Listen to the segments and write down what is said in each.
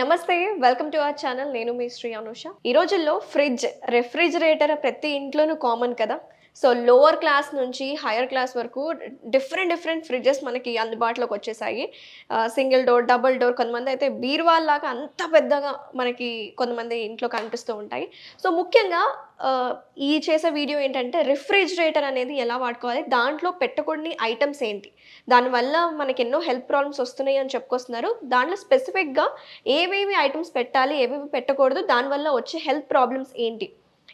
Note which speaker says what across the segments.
Speaker 1: నమస్తే welcome to our channel నేను మీ శ్రీ అనుష. ఈ రోజుల్లో ఫ్రిడ్జ్ రెఫ్రిజిరేటర్ ప్రతి ఇంట్లోనూ కామన్ కదా? సో లోవర్ క్లాస్ నుంచి హైయర్ క్లాస్ వరకు డిఫరెంట్ డిఫరెంట్ ఫ్రిడ్జెస్ మనకి అందుబాటులోకి వచ్చేసాయి. సింగిల్ డోర్ డబుల్ డోర్ కొంతమంది అయితే బీరువాల్లాగా అంత పెద్దగా మనకి కొంతమంది ఇంట్లో కనిపిస్తూ ఉంటాయి. సో ముఖ్యంగా uh, ఈ చేసే వీడియో ఏంటంటే రిఫ్రిజిరేటర్ అనేది ఎలా వాడుకోవాలి? దాంట్లో పెట్టకూడని ఐటమ్స్ ఏంటి? దానివల్ల మనకి ఎన్నో హెల్త్ ప్రాబ్లమ్స్ వస్తున్నాయి అని చెప్పుకొస్తున్నారు. దాంట్లో స్పెసిఫిక్గా ఏవేవి ఐటమ్స్ పెట్టాలి ఏవేవి పెట్టకూడదు దానివల్ల వచ్చే హెల్త్ ప్రాబ్లమ్స్ ఏంటి?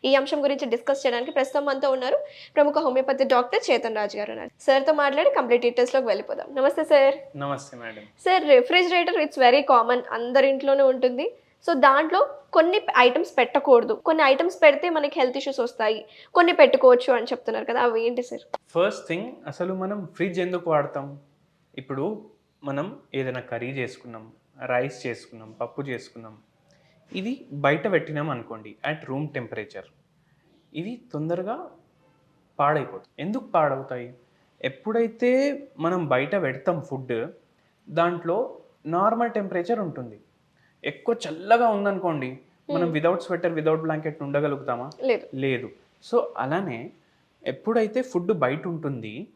Speaker 1: ఈ అంశం గురించి డిస్కస్ చేయడానికి ప్రస్తుతం మనతో ఉన్నారు ప్రముఖ హోమియోపతి డాక్టర్ చేతన్ రాజు గారు ఉన్నారు. సార్తో మాట్లాడి కంప్లీట్ డీటెయిల్స్లోకి వెళ్ళిపోదాం. నమస్తే సార్.
Speaker 2: నమస్తే madam.
Speaker 1: Sir refrigerator it's very common అందరి ఇంట్లోనే ఉంటుంది. సో దాంట్లో కొన్ని ఐటమ్స్ పెట్టకూడదు. కొన్ని ఐటమ్స్ పెడితే మనకి హెల్త్ ఇష్యూస్ వస్తాయి. కొన్ని పెట్టుకోవచ్చు అని చెప్తున్నారు కదా అవి ఏంటి సార్?
Speaker 2: ఫస్ట్ థింగ్ అసలు మనం ఫ్రిడ్జ్ ఎందుకు వాడతాం? ఇప్పుడు మనం ఏదైనా కర్రీ చేసుకున్నాం రైస్ చేసుకున్నాం పప్పు చేసుకున్నాం ఇది బయట పెట్టినాం అనుకోండి అట్ రూమ్ టెంపరేచర్ ఇవి తొందరగా పాడైపోతాయి ఎందుకు పాడవుతాయి? ఎప్పుడైతే మనం బయట పెడతాం ఫుడ్ దాంట్లో నార్మల్ టెంపరేచర్ ఉంటుంది. ఎక్కువ చల్లగా ఉందనుకోండి మనం వితౌట్ స్వెటర్ వితౌట్ బ్లాంకెట్ ఉండగలుగుతామా?
Speaker 1: లేదు.
Speaker 2: లేదు. సో అలానే ఎప్పుడైతే ఫుడ్ బయట ఉంటుంది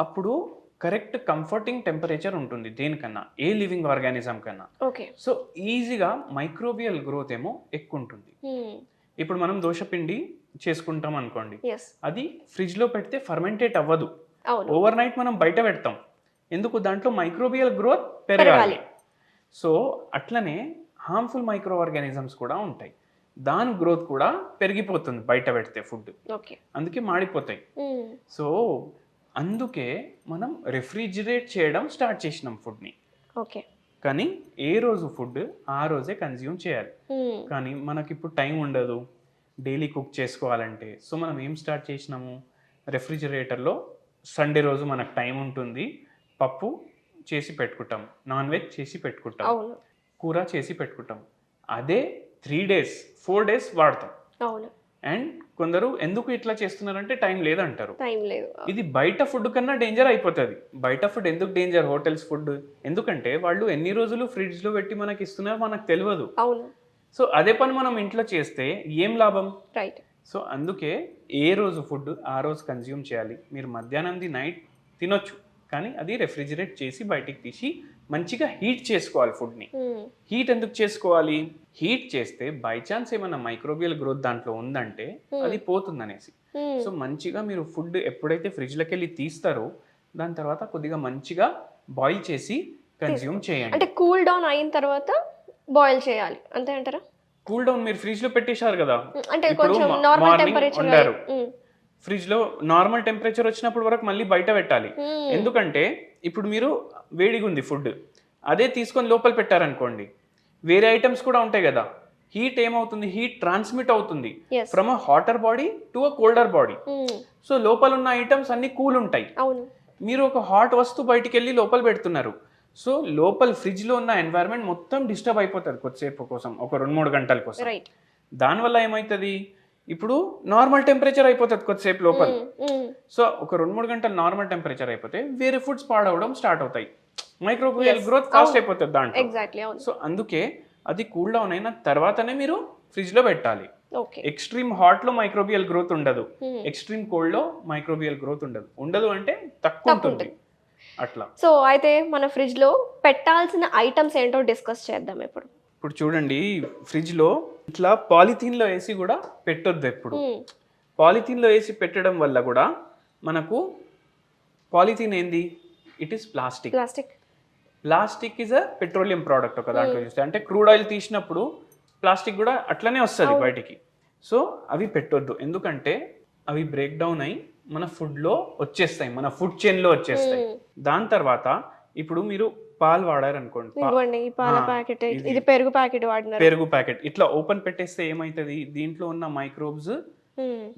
Speaker 2: అప్పుడు కరెక్ట్ కంఫర్టింగ్ టెంపరేచర్ ఉంటుంది దేనికన్నా ఏ లివింగ్ ఆర్గానిజం కన్నా.
Speaker 1: ఓకే.
Speaker 2: సో ఈజీగా మైక్రోబియల్ గ్రోత్ ఏమో ఎక్కువ ఉంటుంది ఇప్పుడు మనం దోశపిండి చేసుకుంటాం అనుకోండి. అది ఫ్రిడ్జ్లో పెడితే ఫర్మెంటేట్ అవ్వదు. ఓవర్ నైట్ మనం బయట పెడతాం. ఎందుకు? దాంట్లో మైక్రోబియల్ గ్రోత్
Speaker 1: పెరగాలి.
Speaker 2: సో అట్లనే హార్మ్ఫుల్ మైక్రో ఆర్గానిజమ్స్ కూడా ఉంటాయి. దాని గ్రోత్ కూడా పెరిగిపోతుంది బయట పెడితే ఫుడ్.
Speaker 1: ఓకే.
Speaker 2: అందుకే మాడిపోతాయి. సో అందుకే మనం రెఫ్రిజిరేట్ చేయడం స్టార్ట్ చేసినాం ఫుడ్ని
Speaker 1: ఓకే.
Speaker 2: కానీ ఏ రోజు ఫుడ్ ఆ రోజే కన్జ్యూమ్ చేయాలి. కానీ మనకి ఇప్పుడు టైం ఉండదు. డైలీ కుక్ చేసుకోవాలంటే. సో మనం ఏం స్టార్ట్ చేసినాము? రెఫ్రిజిరేటర్లో సండే రోజు మనకు టైం ఉంటుంది. పప్పు చేసి పెట్టుకుంటాం. నాన్ వెజ్ చేసి పెట్టుకుంటాం. కూర చేసి పెట్టుకుంటాం. అదే త్రీ డేస్ ఫోర్ డేస్ వాడతాం. అండ్ కొందరు ఎందుకు ఇట్లా చేస్తున్నారంటే టైం లేదంటారు.
Speaker 1: టైం లేదు.
Speaker 2: ఇది బయట ఫుడ్ కన్నా డేంజర్ అయిపోతుంది. బయట ఫుడ్ ఎందుకు డేంజర్? Hotels food. ఎందుకంటే వాళ్ళు ఎన్ని రోజులు ఫ్రిడ్జ్లో పెట్టి మనకి ఇస్తున్నారో మనకు తెలియదు.
Speaker 1: అవును.
Speaker 2: సో అదే పని మనం ఇంట్లో చేస్తే ఏం లాభం?
Speaker 1: రైట్.
Speaker 2: సో అందుకే ఏ రోజు ఫుడ్ ఆ రోజు కన్జ్యూమ్ చేయాలి. మీరు మధ్యాహ్నంది నైట్ తినొచ్చు. కానీ అది రెఫ్రిజిరేట్ చేసి బయటికి తీసి మంచిగా హీట్ చేసుకోవాలి ఫుడ్ని హీట్ ఎందుకు చేసుకోవాలి? హీట్ చేస్తే బై ఛాన్స్ ఏమైనా మైక్రోబియల్ గ్రోత్ దాంట్లో ఉందంటే అది పోతుంది అనేసి సో మంచిగా మీరు ఫుడ్ ఎప్పుడైతే ఫ్రిడ్జ్లోకి వెళ్ళి తీస్తారో దాని తర్వాత కొద్దిగా మంచిగా బాయిల్ చేసి కన్జ్యూమ్ చేయండి.
Speaker 1: అంటే కూల్ డౌన్ అయిన తర్వాత బాయిల్ చేయాలి. అంతే అంటారా?
Speaker 2: కూల్ డౌన్ మీరు ఫ్రిడ్జ్లో పెట్టేశారు కదా?
Speaker 1: అంటే
Speaker 2: ఇప్పుడు
Speaker 1: కొంచెం నార్మల్ టెంపరేచర్.
Speaker 2: ఫ్రిడ్జ్లో నార్మల్ టెంపరేచర్ వచ్చినప్పుడు వరకు మళ్ళీ బయట పెట్టాలి. ఎందుకంటే ఇప్పుడు మీరు వేడిగా ఉంది ఫుడ్ అదే తీసుకొని లోపల పెట్టారనుకోండి వేరే ఐటమ్స్ కూడా ఉంటాయి కదా. హీట్ ఏమవుతుంది? హీట్ ట్రాన్స్మిట్ అవుతుంది. From a hotter body to a colder body. So లోపల ఉన్న ఐటమ్స్ అన్ని కూల్ ఉంటాయి. మీరు ఒక హాట్ వస్తువు బయటికి వెళ్ళి లోపల పెడుతున్నారు. సో లోపల ఫ్రిడ్జ్లో ఉన్న ఎన్వైరన్మెంట్ మొత్తం డిస్టర్బ్ అయిపోతుంది కొద్దిసేపు కోసం ఒక రెండు మూడు గంటల కోసం. దానివల్ల ఏమవుతుంది ఇప్పుడు నార్మల్ టెంపరేచర్ అయిపోతుంది కొద్దిసేపు లోపల. సో ఒక రెండు మూడు గంటలు నార్మల్ టెంపరేచర్ అయిపోతే వేరే ఫుడ్స్ పాడవడం స్టార్ట్ అవుతాయి. మైక్రోబియల్ గ్రోత్ ఫాస్ట్ అయిపోతుంది దాంట్లో. సో అందుకే అది కూల్ డౌన్ అయిన తర్వాతనే మీరు ఫ్రిడ్జ్లో పెట్టాలి. ఎక్స్ట్రీమ్ హాట్లో మైక్రోబియల్ గ్రోత్ ఉండదు. ఎక్స్ట్రీమ్ కోల్డ్లో మైక్రోబియల్ గ్రోత్ ఉండదు. ఉండదు అంటే తక్కువ ఉంటుంది. అట్లా.
Speaker 1: సో అయితే మన ఫ్రిడ్జ్లో పెట్టాల్సిన ఐటమ్స్ ఏంటో డిస్కస్ చేద్దాం ఇప్పుడు.
Speaker 2: ఇప్పుడు చూడండి ఫ్రిడ్జ్లో ఇట్లా పాలిథీన్లో వేసి కూడా పెట్టొద్దు ఎప్పుడు. పాలిథీన్లో వేసి పెట్టడం వల్ల కూడా మనకు పాలిథీన్ ఏంది? It is plastic
Speaker 1: plastic.
Speaker 2: Plastic is a petroleum product ఒక దాంట్లో చూస్తే. అంటే క్రూడ్ ఆయిల్ తీసినప్పుడు ప్లాస్టిక్ కూడా అట్లనే వస్తుంది బయటికి. సో అవి పెట్టొద్దు. ఎందుకంటే అవి బ్రేక్ డౌన్ అయి మన food లో వచ్చేస్తాయి. మన ఫుడ్ చైన్లో వచ్చేస్తాయి. దాని తర్వాత ఇప్పుడు మీరు పాలు వాడారనుకోండి. పా-
Speaker 1: ఇవ్వండి ఈ పాల ప్యాకెట్
Speaker 2: ఇది.
Speaker 1: పెరుగు ప్యాకెట్ వాడినారు.
Speaker 2: పెరుగు ప్యాకెట్. ఇట్లా ఓపెన్ పెట్టేస్తే ఏమవుతుంది దీంట్లో ఉన్న మైక్రోబ్స్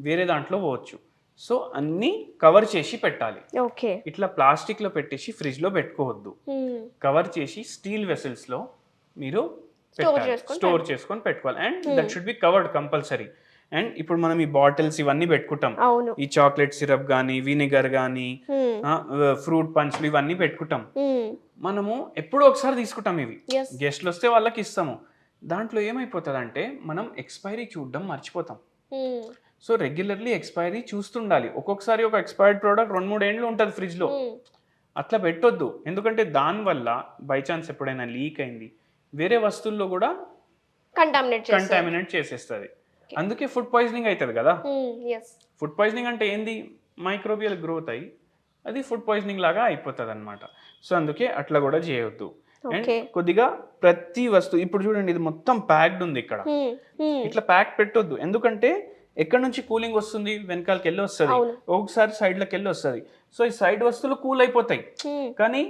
Speaker 2: వేరే దాంట్లో పోవచ్చు. సో అన్ని కవర్ చేసి పెట్టాలి.
Speaker 1: ఓకే.
Speaker 2: ఇట్లా ప్లాస్టిక్లో పెట్టేసి ఫ్రిడ్జ్లో పెట్టుకోవద్దు కవర్ చేసి స్టీల్ వెసల్స్లో మీరు స్టోర్ చేసుకొని పెట్టుకోవాలి. And that should be covered compulsory. And ఇప్పుడు మనం ఈ బాటిల్స్ ఇవన్నీ పెట్టుకుంటాం. ఈ చాక్లెట్ సిరప్ కానీ వినిగర్
Speaker 1: Hmm.
Speaker 2: ఫ్రూట్ పంచ్లు ఇవన్నీ పెట్టుకుంటాం. మనము ఎప్పుడో ఒకసారి తీసుకుంటాం ఇవి. గెస్ట్లు వస్తే వాళ్ళకి ఇస్తాము. దాంట్లో ఏమైపోతుందంటే మనం ఎక్స్పైరీ చూడడం మర్చిపోతాం. సో రెగ్యులర్లీ ఎక్స్పైరీ చూస్తుండాలి. ఒక్కొక్కసారి ఒక ఎక్స్పైర్డ్ ప్రోడక్ట్ రెండు మూడు ఏండ్లు ఉంటుంది ఫ్రిడ్జ్లో. అట్లా పెట్టొద్దు. ఎందుకంటే దానివల్ల బై ఛాన్స్ ఎప్పుడైనా లీక్ అయింది. వేరే వస్తువుల్లో కూడా
Speaker 1: కంటామినేట్
Speaker 2: చేసేస్తుంది. అందుకే ఫుడ్ పాయిజనింగ్ అవుతుంది కదా. ఫుడ్ పాయిజనింగ్ అంటే ఏంది? మైక్రోబియల్ గ్రోత్ అయ్యి అది ఫుడ్ పాయిజనింగ్ లాగా అయిపోతుంది అనమాట సో అందుకే అట్లా కూడా చేయొద్దు. అండ్ కొద్దిగా ప్రతి వస్తువు ఇప్పుడు చూడండి ఇది మొత్తం ప్యాక్డ్ ఉంది ఇక్కడ. ఇట్లా ప్యాక్ పెట్టొద్దు. ఎందుకంటే ఎక్కడ నుంచి కూలింగ్ వస్తుంది? వెనకాలకి వెళ్ళి వస్తుంది. ఒకసారి సైడ్లకి వెళ్ళి వస్తుంది. సో ఈ సైడ్ వస్తువులు కూల్ అయిపోతాయి. కానీ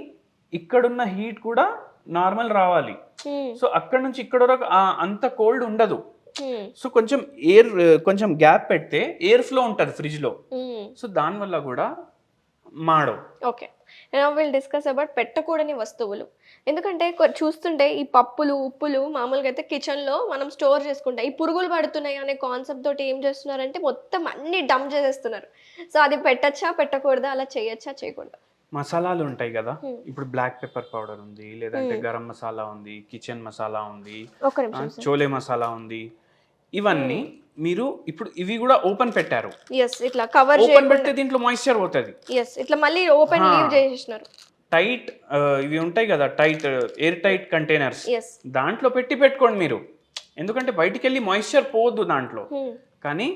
Speaker 2: ఇక్కడున్న హీట్ కూడా నార్మల్ రావాలి. సో అక్కడ నుంచి ఇక్కడ వరకు అంత కోల్డ్ ఉండదు. సో కొంచెం ఎయిర్ కొంచెం గ్యాప్ పెడితే ఎయిర్ ఫ్లో ఉంటుంది ఫ్రిడ్జ్లో. సో దానివల్ల కూడా మాడవు
Speaker 1: ఓకే విల్ డిస్కస్ అబౌట్ పెట్టకూడని వస్తువులు. ఎందుకంటే చూస్తుంటే ఈ పప్పులు ఉప్పులు మామూలుగా అయితే కిచెన్లో మనం స్టోర్ చేసుకుంటాం ఈ పురుగులు పడుతున్నాయి అనే కాన్సెప్ట్ తోటి ఏం చేస్తున్నారంటే మొత్తం అన్ని డంప్ చేసేస్తున్నారు. సో అది పెట్టచ్చా పెట్టకూడదా అలా చేయొచ్చా చేయకూడదా?
Speaker 2: మసాలాలు ఉంటాయి కదా.
Speaker 1: Hmm.
Speaker 2: ఇప్పుడు బ్లాక్ పెప్పర్ పౌడర్ ఉంది లేదంటే గరం మసాలా ఉంది కిచెన్ మసాలా ఉంది చోలే మసాలా ఉంది ఇవన్నీ మీరు ఇప్పుడు ఇవి కూడా ఓపెన్ పెట్టారు.
Speaker 1: ఎస్ ఇట్లా కవర్
Speaker 2: ఓపెన్ పెడితే దీంట్లో మాయిశ్చర్ పోతుంది.
Speaker 1: ఎస్ ఇట్లా మళ్ళీ ఓపెన్. లీవ్ చేసేసినారు.
Speaker 2: టైట్ ఇవి ఉంటాయి కదా టైట్ ఎయిర్ టైట్ కంటైనర్స్ దాంట్లో పెట్టి పెట్టుకోండి మీరు. ఎందుకంటే బయటికి వెళ్ళి మాయిశ్చర్ పోవద్దు దాంట్లో కానీ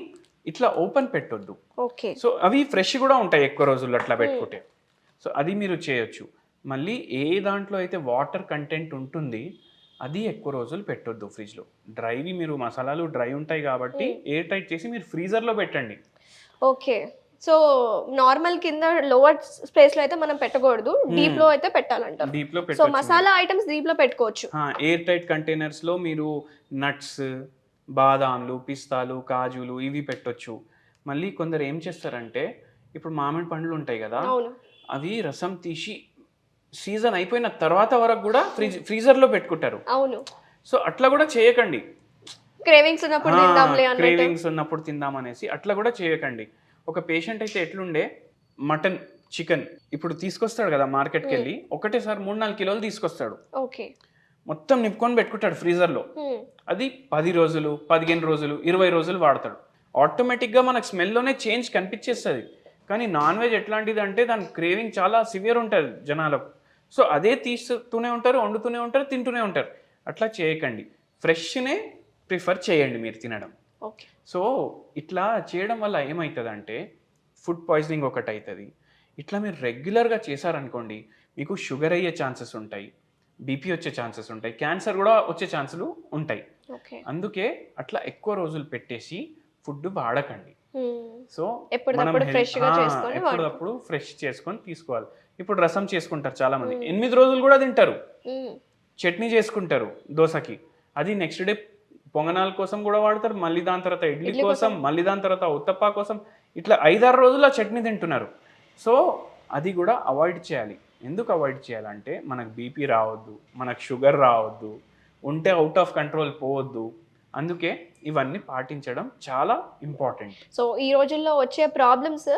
Speaker 2: ఇట్లా ఓపెన్ పెట్టొద్దు.
Speaker 1: ఓకే
Speaker 2: సో అవి ఫ్రెష్ కూడా ఉంటాయి ఎక్కువ రోజులు అట్లా పెట్టుకుంటే. సో అది మీరు చేయొచ్చు. మళ్ళీ ఏ దాంట్లో అయితే వాటర్ కంటెంట్ ఉంటుంది అది ఎక్కువ రోజులు పెట్టొద్దు ఫ్రిడ్జ్లో. డ్రైవి మీరు మసాలాలు డ్రై ఉంటాయి కాబట్టి ఎయిర్ టైట్ చేసి మీరు ఫ్రీజర్లో పెట్టండి.
Speaker 1: ఓకే. సో నార్మల్ కింద లోవర్ స్పేస్లో అయితే మనం పెట్టకూడదు. డీప్లో అయితే పెట్టాలంటారు.
Speaker 2: డీప్లో
Speaker 1: సో
Speaker 2: పెట్టొచ్చు
Speaker 1: మసాలా ఐటమ్స్ డీప్లో పెట్టుకోవచ్చు.
Speaker 2: ఎయిర్ టైట్ కంటైనర్స్లో మీరు నట్స్ బాదాంలు పిస్తాలు కాజులు ఇవి పెట్టొచ్చు. మళ్ళీ కొందరు ఏం చేస్తారంటే ఇప్పుడు మామిడి పండ్లు ఉంటాయి కదా అవి రసం తీసి సీజన్ అయిపోయిన తర్వాత వరకు కూడా ఫ్రిజ్ ఫ్రీజర్లో పెట్టుకుంటారు.
Speaker 1: అవును.
Speaker 2: సో అట్లా కూడా చేయకండి.
Speaker 1: క్రేవింగ్స్ ఉన్నప్పుడు తిందాంలే అన్నట్టు.
Speaker 2: క్రేవింగ్స్ ఉన్నప్పుడు తిందామనేసి అట్లా కూడా చేయకండి. ఒక పేషెంట్ అయితే ఎట్లుండే? Mutton chicken. ఇప్పుడు తీసుకొస్తాడు కదా మార్కెట్కి వెళ్ళి ఒకటేసారి మూడు నాలుగు కిలోలు తీసుకొస్తాడు.
Speaker 1: ఓకే.
Speaker 2: మొత్తం నింపుకొని పెట్టుకుంటాడు ఫ్రీజర్లో. అది పది రోజులు పదిహేను రోజులు ఇరవై రోజులు వాడతాడు. ఆటోమేటిక్గా మనకు స్మెల్లోనే చేంజ్ కనిపించేస్తుంది. కానీ నాన్ వెజ్ ఎట్లాంటిది అంటే దాని క్రేవింగ్ చాలా సివియర్ ఉంటుంది జనాలకు. సో అదే తీస్తూనే ఉంటారు వండుతూనే ఉంటారు తింటూనే ఉంటారు. అట్లా చేయకండి. ఫ్రెష్నే ప్రిఫర్ చేయండి మీరు తినడం.
Speaker 1: ఓకే.
Speaker 2: సో ఇట్లా చేయడం వల్ల ఏమవుతుందంటే ఫుడ్ పాయిజనింగ్ ఒకటి అవుతుంది ఇట్లా మీరు రెగ్యులర్గా చేశారనుకోండి మీకు షుగర్ అయ్యే ఛాన్సెస్ ఉంటాయి బీపీ వచ్చే ఛాన్సెస్ ఉంటాయి క్యాన్సర్ కూడా వచ్చే ఛాన్సులు ఉంటాయి.
Speaker 1: ఓకే.
Speaker 2: అందుకే అట్లా ఎక్కువ రోజులు పెట్టేసి ఫుడ్ వాడకండి. సో
Speaker 1: ఎప్పటికప్పుడు
Speaker 2: ఫ్రెష్ చేసుకొని తీసుకోవాలి. ఇప్పుడు రసం చేసుకుంటారు చాలా మంది ఎనిమిది రోజులు కూడా తింటారు. చట్నీ చేసుకుంటారు దోశకి. అది నెక్స్ట్ డే పొంగనాల కోసం కూడా వాడతారు మళ్ళీ దాని తర్వాత ఇడ్లీ
Speaker 1: ఇడ్లీ
Speaker 2: కోసం. మళ్ళీ దాని తర్వాత ఉత్తప్ప కోసం. ఇట్లా ఐదారు రోజులు ఆ చట్నీ తింటున్నారు. సో అది కూడా అవాయిడ్ చేయాలి. ఎందుకు అవాయిడ్ చేయాలంటే మనకు బీపీ రావద్దు మనకు షుగర్ రావద్దు ఉంటే అవుట్ ఆఫ్ కంట్రోల్ పోవద్దు. అందుకే ఇవన్నీ పాటించడం చాలా ఇంపార్టెంట్
Speaker 1: సో ఈ రోజుల్లో వచ్చే ప్రాబ్లమ్స్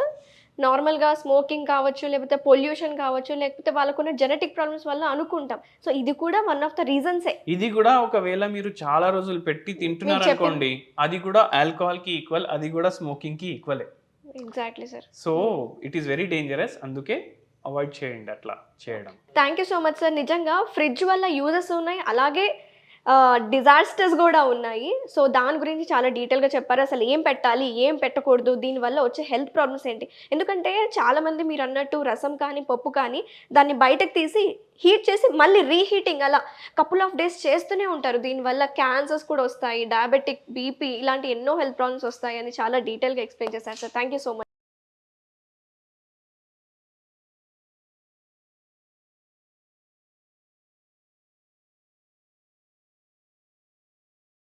Speaker 1: నార్మల్గా స్మోకింగ్ కావచ్చు లేకపోతే పొల్యూషన్ కావచ్చు లేకపోతే వాళ్ళకున్న జెనెటిక్ ప్రాబ్లమ్స్ వల్ల అనుకుంటాం. సో ఇది కూడా వన్ ఆఫ్ ద రీజన్సే
Speaker 2: ఇది కూడా ఒకవేళ మీరు చాలా రోజులు పెట్టి తింటున్నారు అనుకోండి అది కూడా ఆల్కహాల్కి ఈక్వల్ అది కూడా స్మోకింగ్కి ఈక్వలే
Speaker 1: exactly sir
Speaker 2: so it is very dangerous అందుకే అవాయిడ్ చేయండి అట్లా చేయడం.
Speaker 1: Thank you so much sir నిజంగా ఫ్రిడ్జ్ వల్ల యూజెస్ ఉన్నాయి అలాగే డిజాస్టర్స్ కూడా ఉన్నాయి. సో దాని గురించి చాలా డీటెయిల్గా చెప్పారు. అసలు ఏం పెట్టాలి ఏం పెట్టకూడదు దీనివల్ల వచ్చే హెల్త్ ప్రాబ్లమ్స్ ఏంటి? ఎందుకంటే చాలామంది మీరు అన్నట్టు రసం కానీ పప్పు కానీ దాన్ని బయటకు తీసి హీట్ చేసి మళ్ళీ రీహీటింగ్ అలా కపుల్ ఆఫ్ డేస్ చేస్తూనే ఉంటారు. దీనివల్ల క్యాన్సర్స్ కూడా వస్తాయి డయాబెటిక్ బీపీ ఇలాంటి ఎన్నో హెల్త్ ప్రాబ్లమ్స్ వస్తాయి అని చాలా డీటెయిల్గా ఎక్స్ప్లెయిన్ చేశారు. Sir thank you so much